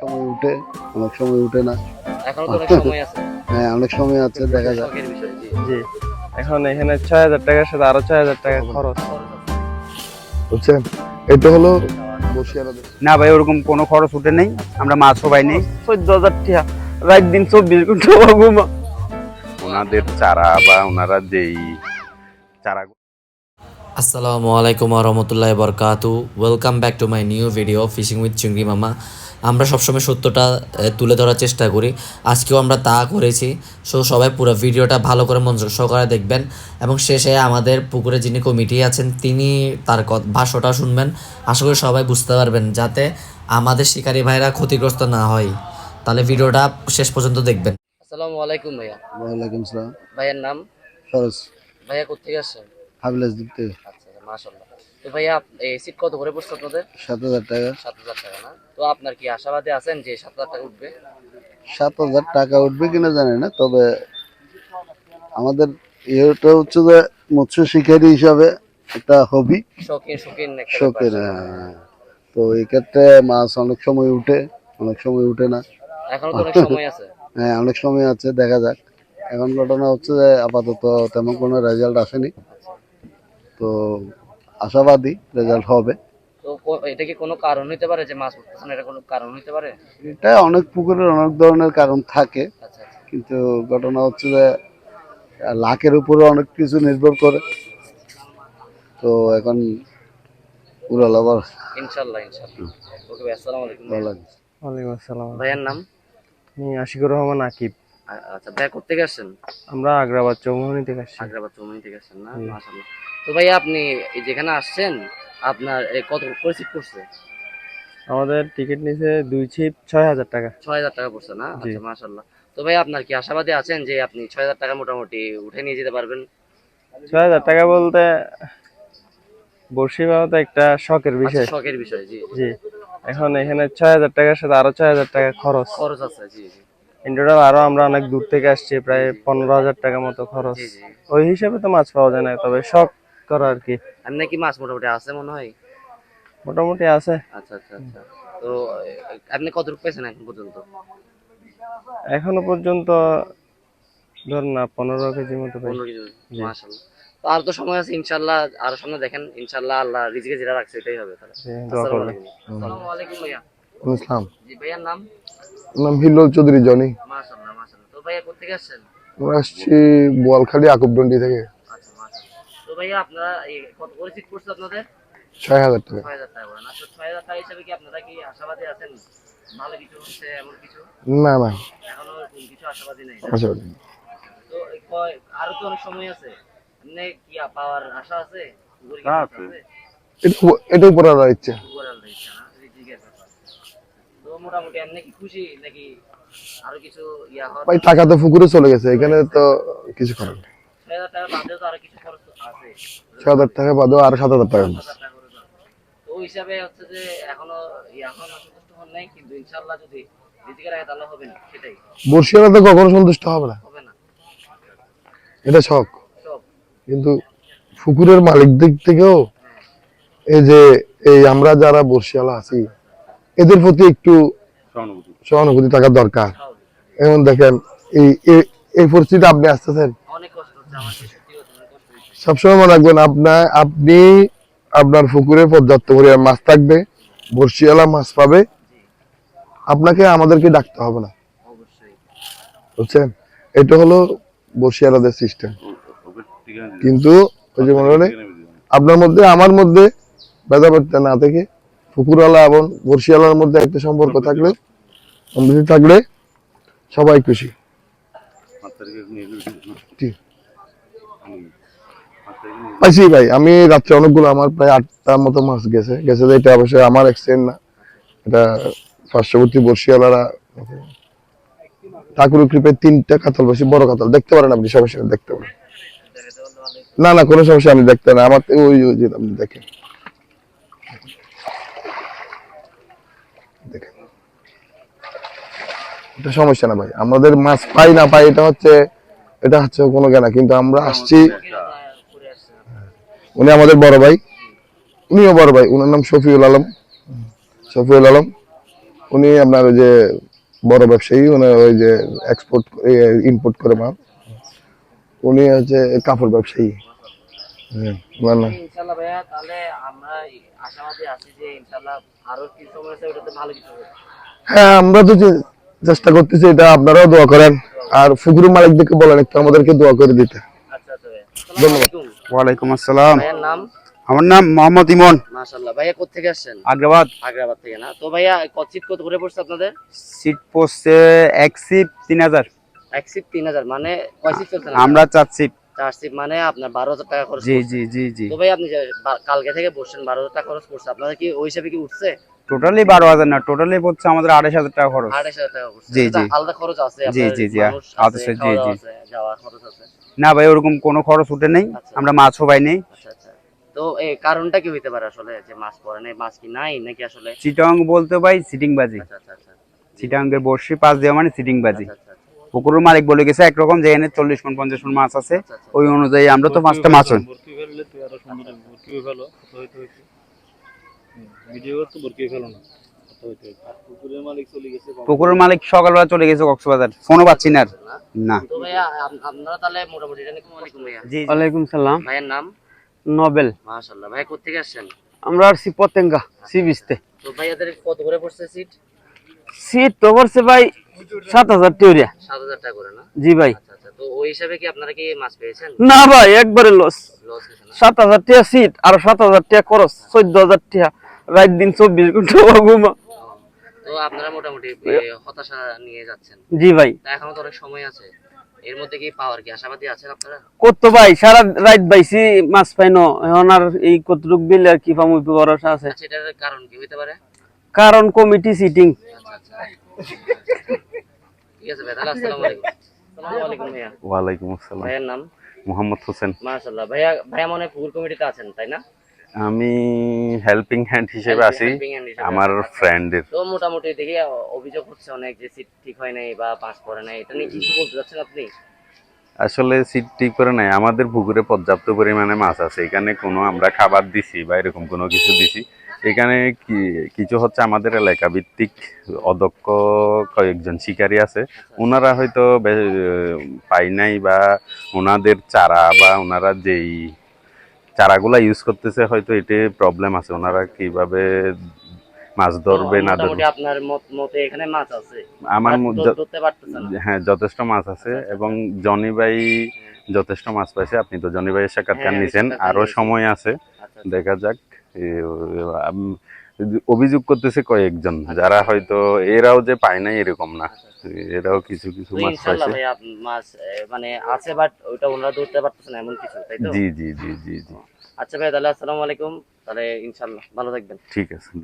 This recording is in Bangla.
সময় উঠে অনেক সময় উঠে না। এখনও তো অনেক সময় আছে। হ্যাঁ অনেক সময় আছে দেখা যাক। জি। এখন এখানে ছয় হাজার টাকার সাথে আরও ছয় হাজার টাকা খরচ। বুঝছেন এটা হলো না ভাই ওরকম কোনো খরচ উঠে নেই। আমরা মাছ সবাই নেই। চোদ্দ হাজার টাকা রাত দিন চব্বিশ ঘণ্টা ঘুমা। ওনাদের চারা বা ওনারা যেই চারা আসসালামু আলাইকুম রহমতুল্লাহ বরকাতু welcome back to my new video fishing with চিংড়ি মামা আমরা সবসময় সত্যটা তুলে ধরার চেষ্টা করি। আজকেও আমরা তা করেছি। সো সবাই পুরো ভিডিওটা ভালো করে মনোযোগ সহকারে দেখবেন। এবং শেষে আমাদের পুকুরে যিনি কমিটি আছেন তিনি তার ভাষ্যটা শুনবেন। আশা করি সবাই বুঝতে পারবেন যাতে আমাদের শিকারী ভাইরা ক্ষতিগ্রস্ত না হয়। তাহলে ভিডিওটা শেষ পর্যন্ত দেখবেন। আসসালামু আলাইকুম ভাইয়া। ওয়ালাইকুম আসসালাম ভাইয়ের নাম? খরচ ভাইয়া কোথেকে আসছেন? হাবিলাস থেকে আচ্ছা মাশাল্লাহ তো ভাইয়া এই সিট কত করে পড়ছে আপনাদের? সাত হাজার টাকা। সাত হাজার টাকা না? তো আপনার কি আশাবাদী আছেন যে সাত হাজার টাকা উঠবে? সাত হাজার টাকা উঠবে কিনা জানি না তবে আমাদের ইয়েটা হচ্ছে যে মৎস্য শিকারী হিসাবে একটা হবি শখের হ্যাঁ। তো এই ক্ষেত্রে মাছ অনেক সময় উঠে অনেক সময় উঠে না। এখনও তো অনেক সময় আছে? হ্যাঁ অনেক সময় আছে দেখা যাক। এখন ঘটনা হচ্ছে যে আপাতত তেমন কোনো রেজাল্ট আসেনি। তো আশাবাদী রেজাল্ট হবে। তো এটা কি কোনো কারণ হইতে পারে যে মাছ উঠতেছে না? এটা কোনো কারণ হইতে পারে? এটা অনেক পুকুরের অনেক ধরনের কারণ থাকে। আচ্ছা আচ্ছা। কিন্তু ঘটনা হচ্ছে যে লাখের উপরে অনেক কিছু নির্ভর করে। তো এখন উড়াল আবার ইনশাল্লাহ ইনশাল্লাহ। ওকে আসসালামু আলাইকুম। ওয়ালাইকুম আসসালাম। ভাইয়ের নাম? আমি আশিকুর রহমান আকিব। আচ্ছা আসছেন? আমরা আগ্রাবাদ চৌমোহনী থেকে আসছি। আগ্রাবাদ চৌমনি থেকে আসছেন না? মাশাআল্লাহ। তো ভাইয়া আপনি এই যেখানে আসছেন আপনার কত পরিচিত করছে? আমাদের টিকিট নিছে দুই ছিপ ছয় হাজার টাকা। ছয় হাজার টাকা পড়ছে না? আচ্ছা মাশাল্লাহ তো ভাই আপনার কি আশাবাদী আছেন যে আপনি ছয় হাজার টাকা মোটামুটি উঠে নিয়ে যেতে পারবেন? ছয় হাজার টাকা বলতে বাবা তো একটা শখের আচ্ছা, বিষয়। শখের বিষয় জি। জি। এখন এখানে ছয় হাজার টাকার সাথে আরও ছয় হাজার টাকা খরচ। খরচ আছে জি জি। ইন টোটাল আরও আমরা অনেক দূর থেকে আসছি প্রায় পনেরো হাজার টাকা মতো খরচ। ওই হিসাবে তো মাছ পাওয়া যায় না তবে শখ করা আর কি। এমনি কি মাছ মোটামুটি আছে মনে হয়? মোটামুটি আছে। আচ্ছা আচ্ছা আচ্ছা। তো আপনি কত রূপ পেয়েছেন এখন পর্যন্ত? এখনও পর্যন্ত ধর না পনেরো কেজি মতো পনেরো কেজি মাশাল্লাহ তো আর তো সময় আছে ইনশাল্লাহ আর সামনে দেখেন ইনশাল্লাহ আল্লাহ রিজিকে যেটা রাখছে এটাই হবে তাহলে। আসসালামু আলাইকুম ভাইয়া। ইসলাম জি ভাইয়ার নাম? নাম হিল্লোল চৌধুরী জনি। মাশাল্লাহ মাশাল্লাহ তো ভাইয়া কোথেকে আসছেন? আমরা আসছি বোয়ালখালী আকুবডন্ডি থেকে। আচ্ছা মাশাআল্লাহ। তো ভাইয়া আপনারা কত পরিচিত করছে আপনাদের? ছয় হাজার টাকা। ছয় হাজার টাকা করে না? তো ছয় হাজার টাকা হিসাবে কি আপনারা কি আশাবাদী আছেন? ভালো কিছু হচ্ছে এমন কিছু? না না। এখনও কিছু আশাবাদী নেই? আচ্ছা তো কয়- আরও তো অনেক সময় আছে। এমনি কি পাওয়ার আশা আছে। এটা এটা উপরে আলাদা ইচ্ছা। উপরে আল্লাহ ইচ্ছা না? মোটামুটি এমনি কি খুশি নাকি আরও কিছু ইয়া হওয়ার ভাই টাকা তো পুকুরে চলে গেছে এখানে তো কিছু করার নেই। ছয় হাজার টাকা বাদেও আরও টাকা সাত হাজার। তো ওই হিসাবে হচ্ছে যে এখনও নাই কিন্তু ইনশাল্লাহ যদি রিজিকের আগে তাহলে হবে না সেটাই। বর্ষিয়ারা তো কখনো সন্তুষ্ট হবে না। হবে না। এটা শখ। কিন্তু পুকুরের মালিক দিক থেকেও এই যে এই আমরা যারা বর্ষিয়ালা আছি এদের প্রতি একটু সহানুভূতি। সহানুভূতি থাকার দরকার। এখন দেখেন এই এই- পরিস্থিতি আপনি আসতেছেন? সবসময় মনে রাখবেন আপনার আপনি আপনার পুকুরে পর্যাপ্ত পরিমাণ মাছ থাকবে বর্ষিয়ালা মাছ পাবে। আপনাকে আমাদেরকে ডাকতে হবে না। বুঝছেন? এটা হলো বর্ষিয়ালাদের সিস্টেম। কিন্তু ওই যে মনে হলে আপনার মধ্যে আমার মধ্যে ভেদাভেদটা না থেকে পুকুরওয়ালা এবং বর্ষিয়ালার মধ্যে একটা সম্পর্ক থাকলে সম্প্রীতি থাকলে সবাই খুশি। পাইছি ভাই আমি রাত্রে অনেকগুলো আমার প্রায় আটটার মতো মাছ গেছে। গেছে যে এটা অবশ্যই আমার এক্সিডেন্ট না এটা পার্শ্ববর্তী বর্ষিয়ালারা ঠাকুর কৃপে তিনটা কাতাল বসে বড় কাতাল দেখতে পারেন আপনি নেই, দেখতে পারেন। না না কোনো সমস্যা আমি দেখতে না। আমার ওই ওই যে আপনি দেখেন। এটা সমস্যা না ভাই। আমাদের মাছ পাই না পাই এটা হচ্ছে এটা হচ্ছে কোনো কেনা কিন্তু আমরা আসছি? উনি আমাদের বড় ভাই। উনিও বড় ভাই উনার নাম শফিউল আলম। শফিউল আলম উনি আপনার ওই যে বড় ব্যবসায়ী উনি ওই যে এক্সপোর্ট ইম্পোর্ট করে মাল। উনি হচ্ছে কাপড় ব্যবসায়ী। হ্যাঁ, আমরা আশাবাদী আছি যে ইনশাল্লাহ আরও কিছু সময় আছে ওটাতে ভালো কিছু হবে। হ্যাঁ আমরা তো চেষ্টা করতেছি এটা আপনারাও দোয়া করেন। আর ফুকুরু মালিকদেরকে বলেন একটু আমাদেরকে দোয়া করে দিতে। আচ্ছা আচ্ছা ওয়ালাইকুম আসসালাম। নাম? আমার নাম মোহাম্মদ ইমন। মাশাআল্লাহ ভাইয়া কোথেকে আসছেন? আগ্রাবাদ। আগ্রাবাদ থেকে না? তো ভাইয়া কচিত কত করে পড়ছে আপনাদের? সিট পড়ছে এক সিট তিন হাজার। এক সিট তিন হাজার মানে কয় সিট চলছে? আমরা চার সিট। চার সিট মানে আপনার বারো হাজার টাকা খরচ জি জি জি জি। তো ভাই আপনি কালকে থেকে বসছেন বারো হাজার টাকা খরচ করছে আপনাদের কি ওই হিসাবে কি উঠছে? টোটালি বারো হাজার না টোটালি হচ্ছে আমাদের আড়াইশ হাজার টাকা খরচ। আড়াইশ হাজার টাকা করছে জি, জি। আলাদা খরচ আছে জি, জি, জি, আছে, আছে, জি, জি। যাওয়া খরচ আছে। না ভাই ওরকম কোনো খরচ উঠে নেই আচ্ছা। আমরা মাছও পাই নেই। আচ্ছা আচ্ছা। তো এই কারণটা কি হইতে পারে আসলে যে মাছ পড়ে নাই মাছ কি নাই নাকি আসলে চিটং বলতে ভাই সিটিং বাজি আচ্ছা আচ্ছা আচ্ছা। চিটাঙ্গের বর্ষি পাঁচ দেওয়া মানে সিটিং বাজি আচ্ছা আচ্ছা আচ্ছা। পুকুরের মালিক বলে গেছে একরকম যে এনে চল্লিশ মন পঞ্চাশ মন মাছ আছে। আচ্ছা, আচ্ছা। ওই অনুযায়ী আমরা তো পাঁচটা মাছ পুকুরের মালিক চলে গেছে সকালবেলা চলে গেছে কক্সবাজার ফোনও পাচ্ছি না আর। না? আপনারা তাহলে মোটামুটি জি ওয়ালাইকুম সালাম। ভাইয়ের নাম? নোবেল। মাশাআল্লাহ ভাইয়া কোথেকে আসছেন? আমরা আসছি পতেঙ্গা সি বিচতে। তো ভাইয়াদের কত করে পড়ছে সিট? সিট তো পড়ছে ভাই সাত হাজার টিউরিয়া। সাত হাজার টাকা করে না? জি ভাই। আচ্ছা আচ্ছা তো ওই হিসাবে কি আপনারা কি মাছ পেয়েছেন? না ভাই একবারে লস লস গেছে না? সাত হাজার টিয়া সিট আর সাত হাজার টিয়া খরচ চোদ্দ হাজার টিয়া। রাত দিন চব্বিশ ঘণ্টা ঘুমা। তো আপনারা মোটামুটি হতাশা নিয়ে যাচ্ছেন। জি ভাই। এখনও তো অনেক সময় আছে। এর মধ্যে কি পাওয়ার কি আশাবাদী আছেন আপনারা? কত ভাই সারা রাত বাইছি মাছ পাইনো এখন আর এই কতটুক বিল আর কি পামু ভরসা আছে। আচ্ছা কারণ কি হইতে পারে? কারণ কমিটি সিটিং আচ্ছা আচ্ছা। ঠিক আছে ভাই তাহলে আসসালামু আলাইকুম। আসসালামু আলাইকুম ভাইয়া। ওয়ালাইকুম আসসালাম। ভাইয়ের নাম? মোহাম্মদ হোসেন। মাশাআল্লাহ। ভাইয়া ভাইয়া মনে পুকুর কমিটিতে আছেন তাই না? আমি হেল্পিং হ্যান্ড হিসেবে আছি Helping hand হিসেবে আমার। ফ্রেন্ডের তো মোটামুটি দেখি অভিযোগ হচ্ছে অনেক যে সিট ঠিক হয় নাই বা পাস করে নাই এটা নিয়ে কিছু বলতে আপনি? আসলে সিট ঠিক করে নাই। আমাদের পুকুরে পর্যাপ্ত পরিমাণে মাছ আছে এখানে কোনো আমরা খাবার দিছি বা এরকম কোনো কিছু দিছি। এখানে কি কিছু হচ্ছে আমাদের এলাকা ভিত্তিক অদক্ষ কয়েকজন শিকারী আছে। ওনারা হয়তো পাই নাই বা ওনাদের চারা বা ওনারা যেই চারাগুলা ইউজ করতেছে হয়তো এতে প্রবলেম আছে। ওনারা কীভাবে মাছ ধরবে না ধরবে? আপনার মতে এখানে মাছ আছে। আমার হ্যাঁ যথেষ্ট মাছ আছে এবং জনি ভাই যথেষ্ট মাছ পাইছে। আপনি তো জনি ভাইয়ের সাক্ষাৎকার হ্যাঁ, নিছেন। আরও সময় আছে। আচ্ছা। দেখা যাক। অভিযোগ করতেছে কয়েকজন যারা হয়তো এরাও যে পায় নাই এরকম না। এরাও কিছু কিছু মাছ পাইছে। মাছ মানে আছে বাট ওটা ওনারা ধরতে পারতেছে না এমন কিছু তাই তো? জি জি জি জি জি। আচ্ছা ভাই তাহলে আসসালামু আলাইকুম তাহলে ইনশাআল্লাহ ভালো থাকবেন। ঠিক আছে।